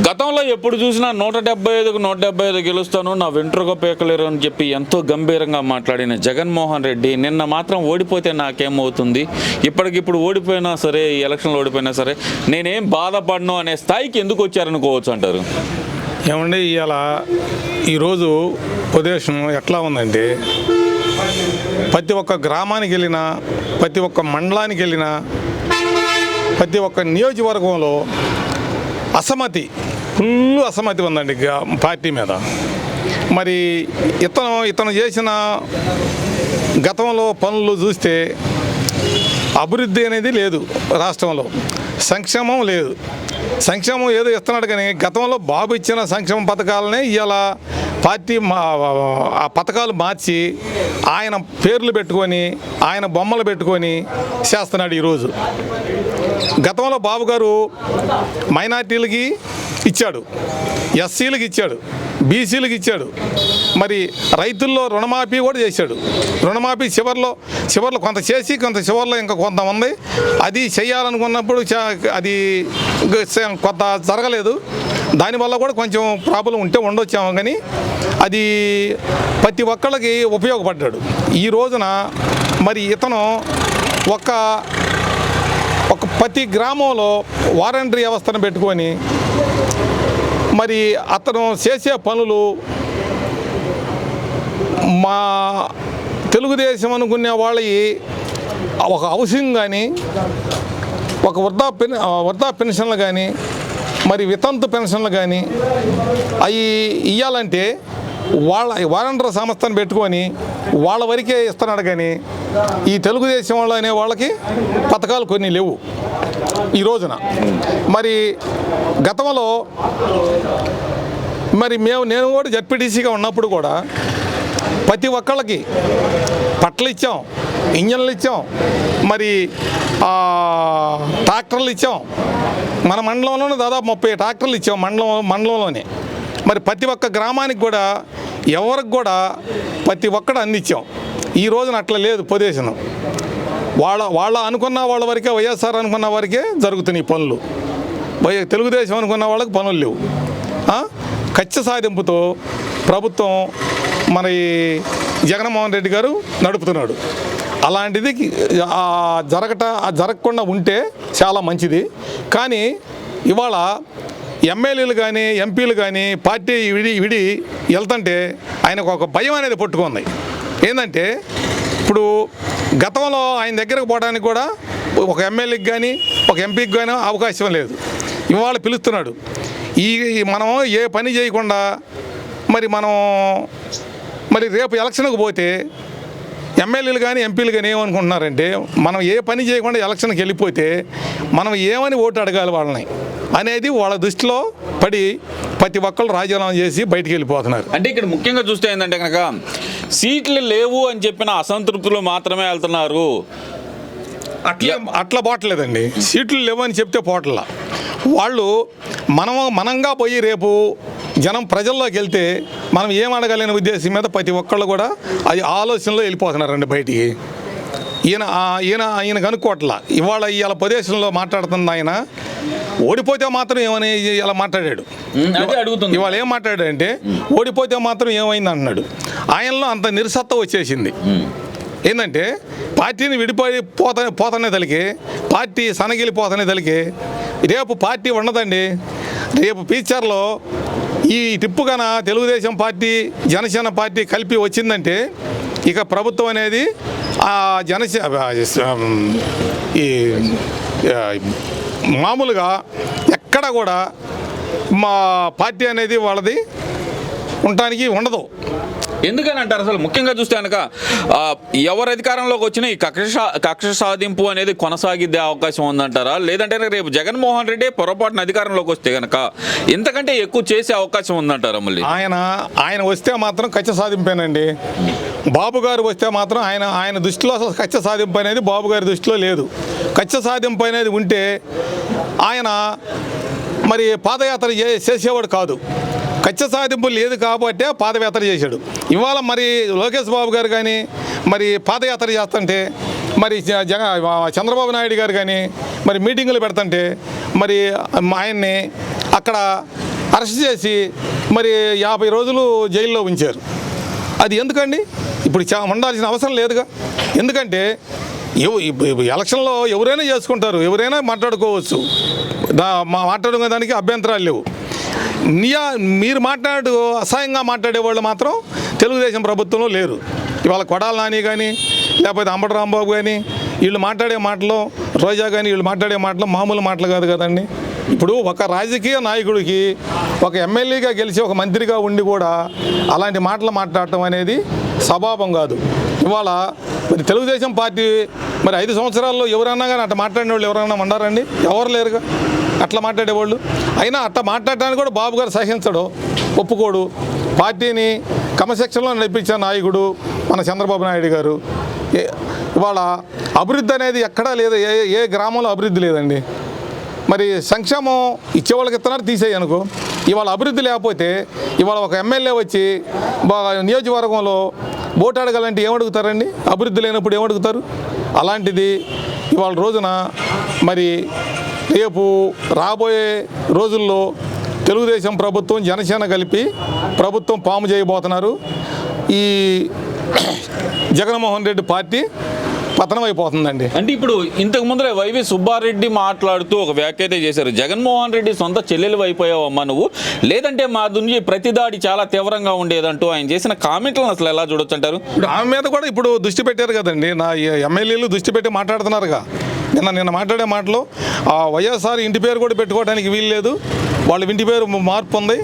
గతంలో ఎప్పుడు చూసినా నూట డెబ్బై ఐదుకు నూట డెబ్బై ఐదు గెలుస్తాను నా వెంట్రుక పేకలేరు అని చెప్పి ఎంతో గంభీరంగా మాట్లాడిన జగన్మోహన్ రెడ్డి నిన్న మాత్రం ఓడిపోతే నాకేమవుతుంది? ఇప్పటికిప్పుడు ఓడిపోయినా సరే ఈ ఎలక్షన్లో ఓడిపోయినా సరే నేనేం బాధపడను అనే స్థాయికి ఎందుకు వచ్చారనుకోవచ్చు అంటారు? ఏమండి ఇవాళ ఈరోజు ప్రదేశం ఎట్లా ఉందంటే ప్రతి ఒక్క గ్రామానికి వెళ్ళినా ప్రతి ఒక్క మండలానికి వెళ్ళినా ప్రతి ఒక్క నియోజకవర్గంలో అసమ్మతి. ఫుల్ అసమ్మతి ఉందండి పార్టీ మీద. మరి ఇతను ఇతను చేసిన గతంలో పనులు చూస్తే అభివృద్ధి అనేది లేదు రాష్ట్రంలో. సంక్షేమం లేదు. సంక్షేమం ఏదో ఇస్తున్నాడు కానీ గతంలో బాబు ఇచ్చిన సంక్షేమ పథకాలనే ఇవాళ పార్టీ మా ఆ పథకాలు మార్చి ఆయన పేర్లు పెట్టుకొని ఆయన బొమ్మలు పెట్టుకొని చేస్తున్నాడు ఈరోజు. గతంలో బాబు గారు మైనార్టీలకి ఇచ్చాడు ఎస్సీలకు ఇచ్చాడు బీసీలకు ఇచ్చాడు మరి రైతుల్లో రుణమాఫీ కూడా చేశాడు. రుణమాఫీ చివరిలో చివరిలో కొంత చేసి కొంత చివరిలో ఇంకా కొంత ఉంది అది చేయాలనుకున్నప్పుడు చా- అది కొంత జరగలేదు. దానివల్ల కూడా కొంచెం ప్రాబ్లం ఉంటే ఉండొచ్చాము కానీ అది ప్రతి ఒక్కళ్ళకి ఉపయోగపడ్డాడు. ఈ రోజున మరి ఇతను ఒక్క ఒక ప్రతి గ్రామంలో వారంటరీ వ్యవస్థను పెట్టుకొని మరి అతను చేసే పనులు మా తెలుగుదేశం అనుకునే వాళ్ళవి ఒక హౌసింగ్ కానీ ఒక వృద్ధా పెన్ వృద్ధా పెన్షన్లు కానీ మరి వితంతు పెన్షన్లు కానీ అవి ఇవ్వాలంటే వాళ్ళ వారంటరీ సంస్థను పెట్టుకొని వాళ్ళ వరకే ఇస్తున్నాడు కానీ ఈ తెలుగుదేశం వాళ్ళు అనే వాళ్ళకి పథకాలు కొన్ని లేవు. ఈ రోజున. మరి గతంలో మరి మేము నేను కూడా జడ్పీటీసీగా ఉన్నప్పుడు కూడా ప్రతి ఒక్కళ్ళకి పట్టలు ఇచ్చాం ఇంజన్లు ఇచ్చాం మరి ట్రాక్టర్లు ఇచ్చాం. మన మండలంలోనే దాదాపు ముప్పై ట్రాక్టర్లు ఇచ్చాం మండలం మండలంలోనే. మరి ప్రతి ఒక్క గ్రామానికి కూడా ఎవరికి కూడా ప్రతి ఒక్కడు అందించాం. ఈ రోజున అట్లా లేదు పొదేశం వాళ్ళ వాళ్ళ అనుకున్న వాళ్ళ వరకే వైఎస్ఆర్ అనుకున్న వారికే జరుగుతున్నాయి పనులు. వై తెలుగుదేశం అనుకున్న వాళ్ళకి పనులు లేవు. ఆ? కచ్చ సాధింపుతో ప్రభుత్వం మన జగన్మోహన్ రెడ్డి గారు నడుపుతున్నాడు. అలాంటిది జరగట జరగకుండా ఉంటే చాలా మంచిది. కానీ ఇవాళ ఎమ్మెల్యేలు కానీ ఎంపీలు కానీ పార్టీ విడి విడి వెళ్తుంటే ఆయనకు ఒక భయం అనేది పట్టుకుంది. ఏంటంటే ఇప్పుడు గతంలో ఆయన దగ్గరకు పోవడానికి కూడా ఒక ఎమ్మెల్యేకి కానీ ఒక ఎంపీకి కానీ అవకాశం లేదు. ఇవాళ పిలుస్తున్నాడు. ఈ మనం ఏ పని చేయకుండా మరి మనం మరి రేపు ఎలక్షన్కి పోతే ఎమ్మెల్యేలు కానీ ఎంపీలు కానీ ఏమనుకుంటున్నారంటే మనం ఏ పని చేయకుండా ఎలక్షన్కి వెళ్ళిపోతే మనం ఏమని ఓటు అడగాలి వాళ్ళని అనేది వాళ్ళ దృష్టిలో పడి ప్రతి ఒక్కళ్ళు రాజీనామా చేసి బయటికి వెళ్ళిపోతున్నారు. అంటే ఇక్కడ ముఖ్యంగా చూస్తే ఏంటంటే కనుక సీట్లు లేవు అని చెప్పిన అసంతృప్తులు మాత్రమే వెళ్తున్నారు. అట్లా అట్లా పోవట్లేదండి. సీట్లు లేవని చెప్తే పోవట్లా. వాళ్ళు మనం మనంగా పోయి రేపు జనం ప్రజల్లోకి వెళ్తే మనం ఏం అడగలేని ఉద్దేశం మీద ప్రతి ఒక్కళ్ళు కూడా అది ఆలోచనలో వెళ్ళిపోతున్నారండి బయటికి. ఈయన ఈయన ఈయన కనుక్కోవట్లా. ఇవాళ ఇవాళ ప్రదేశంలో మాట్లాడుతుంది ఆయన ఓడిపోతే మాత్రం ఏమని ఇలా మాట్లాడాడు. ఇవాళ ఏం మాట్లాడాడంటే ఓడిపోతే మాత్రం ఏమైంది అన్నాడు. ఆయనలో అంత నిరసత్వ వచ్చేసింది. ఏంటంటే పార్టీని విడిపోయి పోత పోతనే తలికి పార్టీ సనగిలిపోతనే తలికి రేపు పార్టీ ఉండదండి. రేపు ఫ్యూచర్లో ఈ టిప్పు కన తెలుగుదేశం పార్టీ జనసేన పార్టీ కలిపి వచ్చిందంటే ఇక ప్రభుత్వం అనేది ఆ జనసే ఈ మామూలుగా ఎక్కడ కూడా మా పార్టీ అనేది వాళ్ళది ఉండటానికి ఉండదు. ఎందుకని అంటారు అసలు? ముఖ్యంగా చూస్తే కనుక ఎవరు అధికారంలోకి వచ్చినా ఈ కక్ష సా- కక్ష సాధింపు అనేది కొనసాగిద్దే అవకాశం ఉందంటారా? లేదంటే రేపు జగన్మోహన్ రెడ్డి పొరపాటున అధికారంలోకి వస్తే కనుక ఎంతకంటే ఎక్కువ చేసే అవకాశం ఉందంటారా మళ్ళీ? ఆయన ఆయన వస్తే మాత్రం కక్ష సాధింపేనండి. బాబు గారు వస్తే మాత్రం ఆయన ఆయన దృష్టిలో అసలు కచ్చ సాధింపు అనేది బాబు గారి దృష్టిలో లేదు. కచ్చ సాధింపు అనేది ఉంటే ఆయన మరి పాదయాత్ర చేసేవాడు కాదు. కచ్చ సాధింపు లేదు కాబట్టే పాదయాత్ర చేశాడు. ఇవాళ మరి లోకేష్ బాబు గారు కానీ మరి పాదయాత్ర చేస్తుంటే మరి జ- జగ చంద్రబాబు నాయుడు గారు కానీ మరి మీటింగులు పెడుతుంటే మరి ఆయన్ని అక్కడ అరెస్ట్ చేసి మరి యాభై రోజులు జైల్లో ఉంచారు. అది ఎందుకండి? ఇప్పుడు చా ఉండాల్సిన అవసరం లేదుగా. ఎందుకంటే ఎలక్షన్లో ఎవరైనా చేసుకుంటారు ఎవరైనా మాట్లాడుకోవచ్చు. దా మా మాట్లాడుకునే దానికి అభ్యంతరాలు లేవు. నియా మీరు మాట్లాడు అసహ్యంగా మాట్లాడే వాళ్ళు మాత్రం తెలుగుదేశం ప్రభుత్వంలో లేరు. ఇవాళ కొడాల నాని కానీ లేకపోతే అంబటి రాంబాబు కానీ వీళ్ళు మాట్లాడే మాటలు రోజా కానీ వీళ్ళు మాట్లాడే మాటలు మామూలు మాటలు కాదు కదండి. ఇప్పుడు ఒక రాజకీయ నాయకుడికి ఒక ఎమ్మెల్యేగా గెలిచి ఒక మంత్రిగా ఉండి కూడా అలాంటి మాటలు మాట్లాడటం అనేది స్వభావం కాదు. ఇవాళ మరి తెలుగుదేశం పార్టీ మరి ఐదు సంవత్సరాల్లో ఎవరన్నా కానీ అట్లా మాట్లాడిన వాళ్ళు ఎవరన్నా ఉన్నారండి? ఎవరు లేరుగా? అట్లా మాట్లాడేవాళ్ళు? అయినా అట్లా మాట్లాడటానికి కూడా బాబు గారు సహించడు ఒప్పుకోడు. పార్టీని క్రమశిక్షణలో నడిపించిన నాయకుడు మన చంద్రబాబు నాయుడు గారు. ఇవాళ అభివృద్ధి అనేది ఎక్కడా లేదు ఏ ఏ గ్రామంలో అభివృద్ధి లేదండి. మరి సంక్షేమం ఇచ్చేవాళ్ళకి ఇస్తున్నారు తీసేయి అనుకో. ఇవాళ అభివృద్ధి లేకపోతే ఇవాళ ఒక ఎమ్మెల్యే వచ్చి నియోజకవర్గంలో ఓటు అడగాలంటే ఏమడుగుతారండి? అభివృద్ధి లేనప్పుడు ఏమడుగుతారు? అలాంటిది ఇవాళ రోజున మరి రేపు రాబోయే రోజుల్లో తెలుగుదేశం ప్రభుత్వం జనసేన కలిపి ప్రభుత్వం పాము చేయబోతున్నారు. ఈ జగన్మోహన్ రెడ్డి పార్టీ పతనం అయిపోతుందండి అంటే ఇప్పుడు ఇంతకు ముందరే వైవి సుబ్బారెడ్డి మాట్లాడుతూ ఒక వ్యాఖ్యత చేశారు. జగన్మోహన్ రెడ్డి సొంత చెల్లెలు అయిపోయావమ్మా నువ్వు. లేదంటే మా నుంచి ప్రతిదాడి చాలా తీవ్రంగా ఉండేదంటూ ఆయన చేసిన కామెంట్లను అసలు ఎలా చూడొచ్చు అంటారు? ఇప్పుడు ఆమె మీద కూడా ఇప్పుడు దృష్టి పెట్టారు కదండి. నా ఎమ్మెల్యేలు దృష్టి పెట్టి మాట్లాడుతున్నారుగా. నిన్న నిన్న మాట్లాడే మాటలు ఆ వైఎస్ఆర్ ఇంటి పేరు కూడా పెట్టుకోవడానికి వీలు లేదు. వాళ్ళ ఇంటి పేరు మార్పు ఉంది.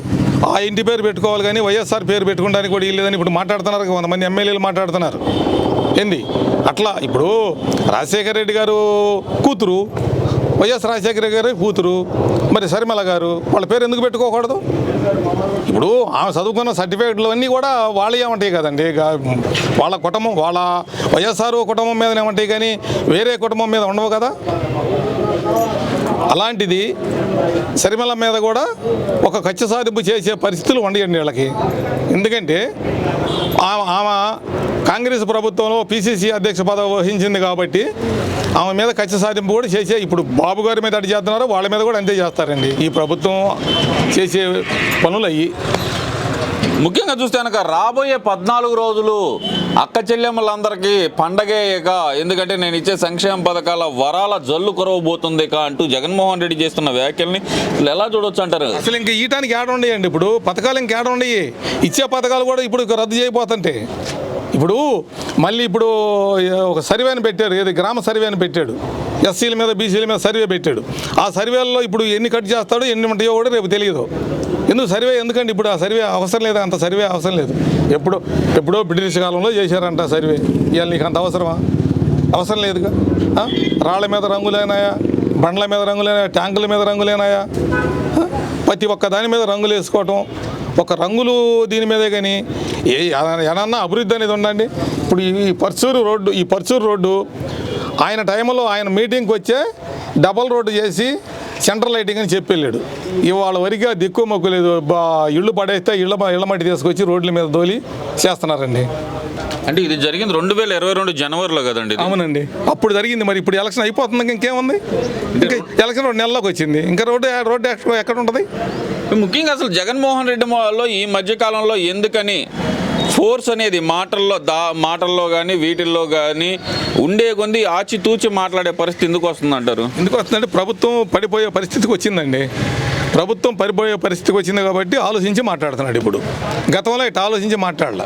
ఆ ఇంటి పేరు పెట్టుకోవాలి కానీ వైఎస్ఆర్ పేరు పెట్టుకోవడానికి కూడా వీలు లేదని ఇప్పుడు మాట్లాడుతున్నారు. కొంతమంది ఎమ్మెల్యేలు మాట్లాడుతున్నారు. ఏంది? అట్లా ఇప్పుడు రాజశేఖర రెడ్డి గారు కూతురు వైఎస్ రాజశేఖర గారి కూతురు మరి శర్మల గారు వాళ్ళ పేరు ఎందుకు పెట్టుకోకూడదు? ఇప్పుడు ఆమె చదువుకున్న సర్టిఫికేట్లు అన్నీ కూడా వాళ్ళే ఏమంటాయి కదండి. వాళ్ళ కుటుంబం వాళ్ళ వైఎస్ఆర్ కుటుంబం మీదనే ఏమంటాయి కానీ వేరే కుటుంబం మీద ఉండవు కదా? అలాంటిది సరిమల మీద కూడా ఒక ఖర్చు సాధింపు చేసే పరిస్థితులు ఉండయండి వీళ్ళకి. ఎందుకంటే ఆమె ఆమె కాంగ్రెస్ ప్రభుత్వంలో పిసిసి అధ్యక్ష పదవి వహించింది కాబట్టి ఆమె మీద ఖర్చు సాధింపు కూడా చేసే ఇప్పుడు బాబు గారి మీద అటు చేస్తున్నారు వాళ్ళ మీద కూడా అంతే చేస్తారండి. ఈ ప్రభుత్వం చేసే పనులు అయ్యి ముఖ్యంగా చూస్తే కనుక రాబోయే పద్నాలుగు రోజులు అక్క చెల్లెమ్మలందరికీ పండగే ఇక ఎందుకంటే నేను ఇచ్చే సంక్షేమ పథకాల వరాల జల్లు కురవబోతుంది ఇక అంటూ జగన్మోహన్ రెడ్డి చేస్తున్న వ్యాఖ్యల్ని ఎలా చూడొచ్చు అంటారు? అసలు ఇంకా ఈటానికి ఏడ ఉండయండి ఇప్పుడు? పథకాలు ఇంకా ఏడ ఉండయి? ఇచ్చే పథకాలు కూడా ఇప్పుడు రద్దు చేయబోతుంటే. ఇప్పుడు మళ్ళీ ఇప్పుడు ఒక సర్వేని పెట్టారు ఏది? గ్రామ సర్వే అని పెట్టాడు. ఎస్సీల మీద బీసీల మీద సర్వే పెట్టాడు. ఆ సర్వేల్లో ఇప్పుడు ఎన్ని కట్ చేస్తాడో ఎన్ని ఉంటాయో కూడా రేపు తెలియదు. ఎందుకు సర్వే? ఎందుకండి ఇప్పుడు ఆ సర్వే అవసరం లేదు? అంత సర్వే అవసరం లేదు. ఎప్పుడో ఎప్పుడో బ్రిటిష్ కాలంలో చేశారంట సర్వే. ఇవాళ నీకు అంత అవసరమా? అవసరం లేదుగా? రాళ్ళ మీద రంగులేనాయా? బండ్ల మీద రంగులేనాయా? ట్యాంకుల మీద రంగులేనాయా? ప్రతి ఒక్క దాని మీద రంగులు వేసుకోవటం. ఒక రంగులు దీని మీదే కానీ ఏ ఏదన్నా అభివృద్ధి అనేది ఉండండి ఇప్పుడు ఈ పర్చూరు రోడ్డు ఈ పర్చూరు రోడ్డు ఆయన టైంలో ఆయన మీటింగ్కి వచ్చే డబల్ రోడ్డు చేసి సెంట్రల్ లైటింగ్ అని చెప్పి వెళ్ళాడు. ఇవాళ వరకు దిక్కు మొక్కు లేదు. బా ఇళ్ళు పడేస్తే ఇళ్ళ ఇళ్ళ మట్టి తీసుకొచ్చి రోడ్ల మీద దోలి చేస్తున్నారండి. అంటే ఇది జరిగింది రెండు వేల ఇరవై రెండు జనవరిలో కదండి. అవునండి. అప్పుడు జరిగింది. మరి ఇప్పుడు ఎలక్షన్ అయిపోతుంది ఇంకా ఇంకేముంది ఇంకా ఎలక్షన్ రెండు నెలలకు వచ్చింది. ఇంకా రోడ్డు రోడ్డు ఎక్కడ ఉంటుంది? ముఖ్యంగా అసలు జగన్మోహన్ రెడ్డి లో ఈ మధ్యకాలంలో ఎందుకని ఫోర్స్ అనేది మాటల్లో దా మాటల్లో కానీ వీటిల్లో కానీ ఉండే కొంది ఆచితూచి మాట్లాడే పరిస్థితి ఎందుకు వస్తుంది అంటారు ఎందుకు వస్తుందంటే ప్రభుత్వం పడిపోయే పరిస్థితికి వచ్చిందండి. ప్రభుత్వం పడిపోయే పరిస్థితికి వచ్చింది కాబట్టి ఆలోచించి మాట్లాడుతున్నాడు ఇప్పుడు. గతంలో ఇటు ఆలోచించి మాట్లాడాల.